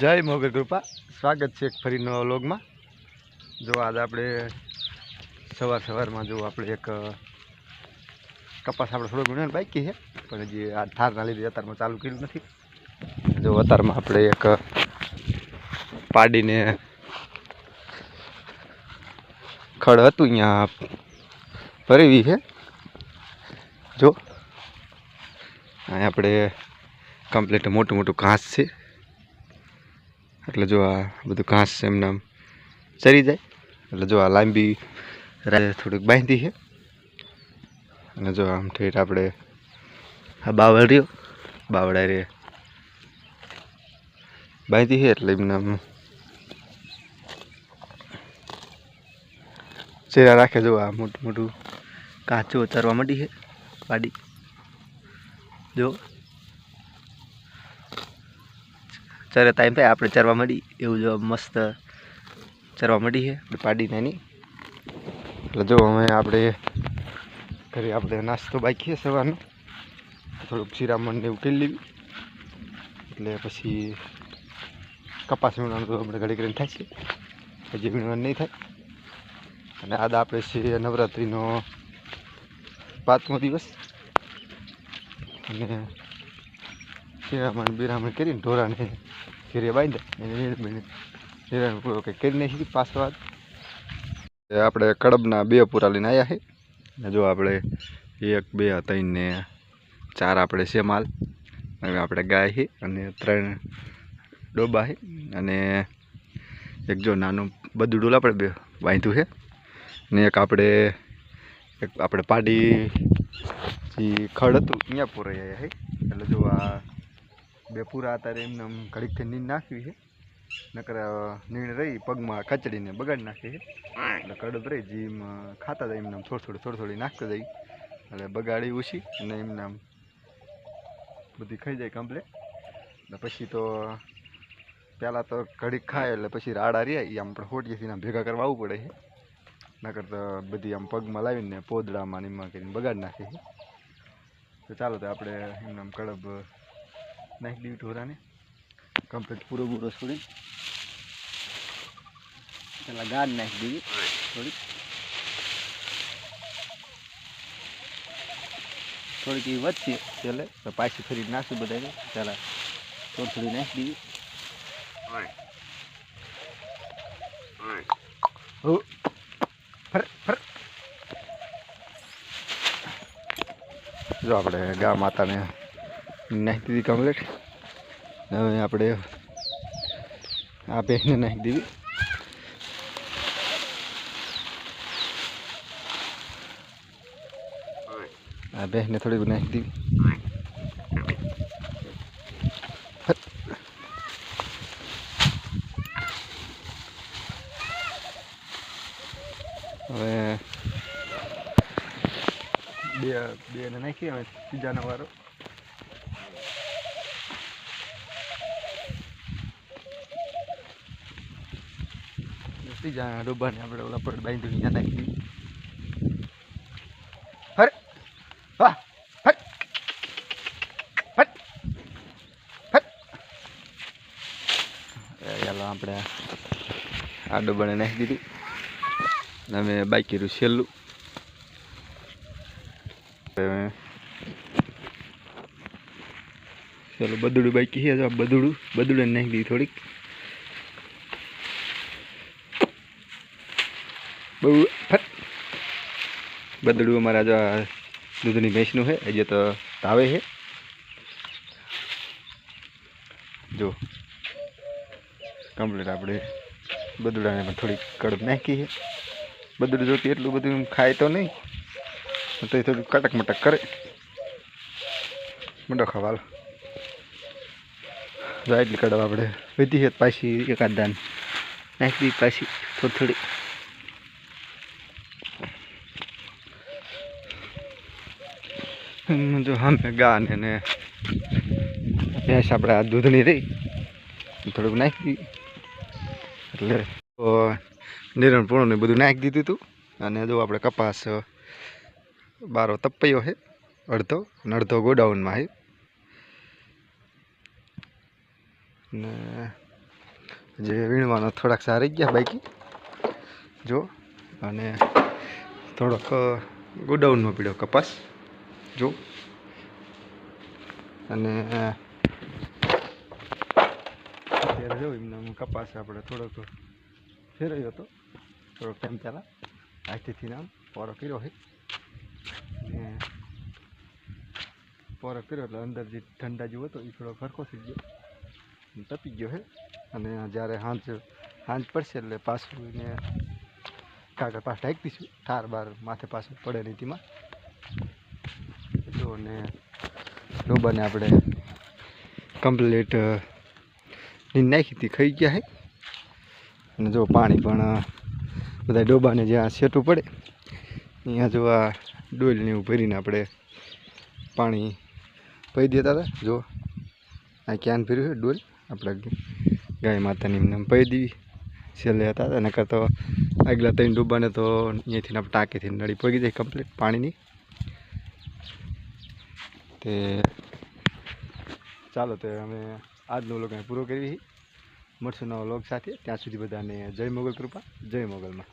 જય મોગર કૃપા. સ્વાગત છે એક ફરી નવા વ્લોગમાં. જો આજે આપણે સવાર સવારમાં જો આપણે એક કપાસ આપણે થોડો ઘણો બાકી છે, પણ હજી આ ઠારના લીધે અત્યારમાં ચાલુ કર્યું નથી. જો અત્યારમાં આપણે એક પાડીને ખડ હતું અહીંયા ભરેવી છે. જો અહીં આપણે કમ્પ્લીટ મોટું મોટું ઘાસ છે. એટલે જો આ બધું ઘાસ એમને આમ ચરી જાય. એટલે જો આ લાંબી રાહ થોડીક બાંધી છે. અને જો આમ ઠેઠ આપણે આ બાવળ રહ્યો. બાવડા રે બાંધી છે એટલે એમને આમ ચેરા રાખે જો આ મોટું મોટું કાચું ચરવા માંડી છે. પાડી જો ચરે ટાઈમ થાય, આપણે ચરવા મળી એવું જો મસ્ત ચરવા મળી છે પાડી નાની એટલે જો અમે આપણે ઘરે આપણે નાસ્તો બાકી છે સવારનો. થોડુંક શિરામણને એવું કરી લેવી. એટલે પછી કપાસ વીણવાનું તો આપણે ઘડી કરીને થાય છે. હજી વીણવાનું નહીં થાય. અને આજ આપણે છે નવરાત્રિનો પાંચમો દિવસ. અને શિરામણ, બિરામણ કરીને ઢોરાને ઘેરે બાંધ્યા પૂરો કરી નાખી પાછો વાત આપણે કડબના બે પૂરા લઈને આવ્યા છે. ને જો આપણે એક, બે, ત્રણ ને ચાર આપણે છે માલ. આપણે ગાય છે અને ત્રણ ડોબા છે. અને એક જો નાનું બદુડું આપણે બે બાંધ્યું છે. ને એક આપણે એક આપણે પાડી ખડ હતું અહીંયા પૂરાઈ આવ્યા છે. એટલે જો આ બે પૂરા અત્યારે એમને ઘડીકથી નીંદ નાખવી છે. નકર નીણ રહી, પગમાં કચડીને બગાડી નાખે છે. એટલે કડબ રહી જીમ ખાતા જાય એમને આમ થોડું થોડું, થોડી થોડી નાખતા જાય એટલે બગાડી ઓછી અને એમને આમ બધી ખાઈ જાય કમ્પ્લેટ એટલે પછી તો પહેલાં તો ઘડીક ખાય એટલે પછી રાડા રહ્યા એ આપણે હોટીએથી ભેગા કરવા આવવું પડે છે. નકર તો બધી આમ પગમાં લાવીને પોદડામાં ને એમાં કરીને બગાડી નાખે છે. તો ચાલો તો આપણે એમને આમ કડબ નાખી દીધી ઢોરાને કમ્પ્લીટ પૂરો પૂરો છોડી પેલા ગાડ નાખી દીધી થોડીક. થોડીક એ વધશે એટલે પાછી ફરી નાખશું બધાને. પેલા થોડી થોડી નાખી દીધી ફર ફર. જો આપણે ગા માતાને નાખી દીધી કમ્પ્લીટ હવે આપણે આ બેને નાખી દીધી. આ બેને થોડી નાખી દીધી. હવે બે બે નાખી, હવે ત્રીજાનો વારો. ત્રીજા ડબ્બાને આપણે ઓલા પર બાંધી અહીંયા નાખી દીધી હરે વાહ હટ હટ હટ એ ચાલો આપણે આ ડબ્બાને નાખી દીધી હવે બાકી રહ્યું છેલ્લું હવે ચાલો બદડું બાકી છે જો આ બદડું બદડું નાખી દીધી થોડીક બહુ ફટ. બદડું અમારા જો દૂધની ભેંસનું છે, હજી તો તાવે છે. જો. કમ્પ્લીટ આપણે બદડાને પણ થોડીક કડક નાખી છે. બદડું જોતી એટલું બધું ખાય તો નહીં. તો એ થોડું કટક મટક કરે. મંડો ખવાલ જો એટલી કડપ આપણે વધી છે, પાછી એકાદ દાન નાખી પાછી થોડી થોડી. જો અમે ગા ને. ભેંસ આપણે આ દૂધની રહી. થોડુંક નાખી દીધી એટલે નિરણ પૂર્ણ બધું નાખી દીધું હતું અને જો આપણે કપાસ બારો તપૈયો છે અડધો અને અડધો ગોડાઉનમાં છે ને, જે વીણવાનો થોડાક સારી ગયા બાકી. જો, અને થોડોક ગોડાઉનમાં પીડ્યો કપાસ. જો. અને અત્યારે જો એમને કપાસ આપણે થોડોક ફેરવ્યો હતો. થોડોક ટાઈમ પહેલાં હાથેથી નામ પોરો કર્યો હોય ને પોરો કર્યો એટલે અંદર જે ઠંડા જેવો હતો એ થોડો ફરકો થઈ ગયો. તપી ગયો છે. અને જ્યારે હાંજ સાંજ પડશે એટલે પાછું એને કાગળ પાછળ ઢાંકી દઈશું. ઠાર બાર માથે પાછું પડે નીતિમાં જો ને ડોબાને આપણે કમ્પ્લીટ નીંદ નાખી હતી, ખાઈ ગયા છે અને જો પાણી પણ બધા ડોબાને જ્યાં સેટું પડે, અહીંયા જો આ ડોલને એવું ભરીને આપણે પાણી પી દેતા હતા. જો, આ ક્યાન ભર્યું છે ડોલ આપણે ગાય માતાની એમને પી દેવી છેલ્લે હતા એના તો આગલા ત્રણ ડૂબાને તો અહીંયાથી આપણે ટાંકીથી નળી પગી જાય કમ્પ્લીટ પાણીની. તે ચાલો તો અમે આજનો વ્લોગ અહીં પૂરો કરી મળશું નવો વ્લોગ સાથે. ત્યાં સુધી બધાને જય મોગલ કૃપા, જય મોગલમાં.